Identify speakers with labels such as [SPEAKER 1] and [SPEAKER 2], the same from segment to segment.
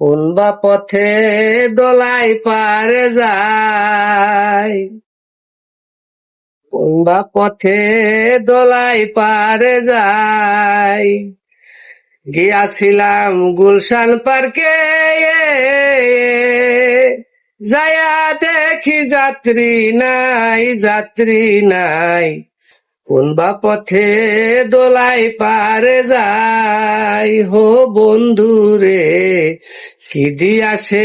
[SPEAKER 1] কোন বা পথে দোলাই পারে যায়? কোন বা পথে দোলাই পারে যায়? গিয়াছিলাম গুলশান পার্কে যায়া দেখি যাত্রী নাই যাত্রী নাই। কোন বা পথে দোলাই পারে যাই হো বন্ধু কি দিয়াছে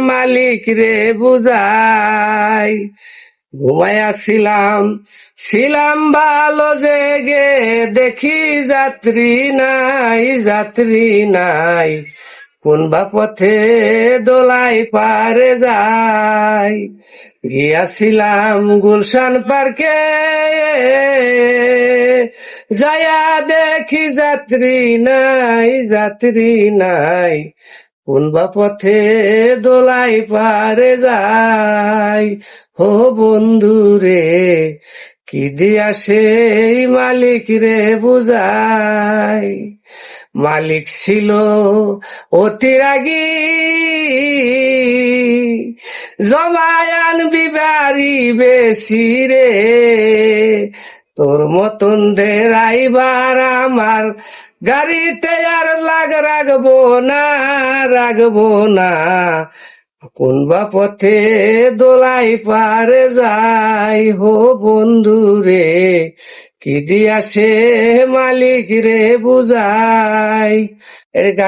[SPEAKER 1] মালিক রে বুঝাই? ঘুমাইয়াছিলাম ছিলাম ভালো জেগে, দেখি যাত্রী নাই যাত্রী নাই। কোন বা পথে দোলাই পারে যাই গিয়াছিলাম গুলশান পার্কে যায়া দেখি যাত্রী নাই যাত্রী নাই। কোন বা পথে দোলাই পারে যাই হো বন্ধু রে, কি দিয়া সেই মালিক রে বুঝাই? মালিক ছিল অতি রাগী। জমায়ান বিবারি বেশি রে। তোর মতন ড্রাইভার আমার গাড়িতে আর লাগ রাখব না রাখব না। কোন বা পথে দোলাই পারে যাই হো বন্ধু রে, কি দিয়া সে মালিক রে বুঝাই?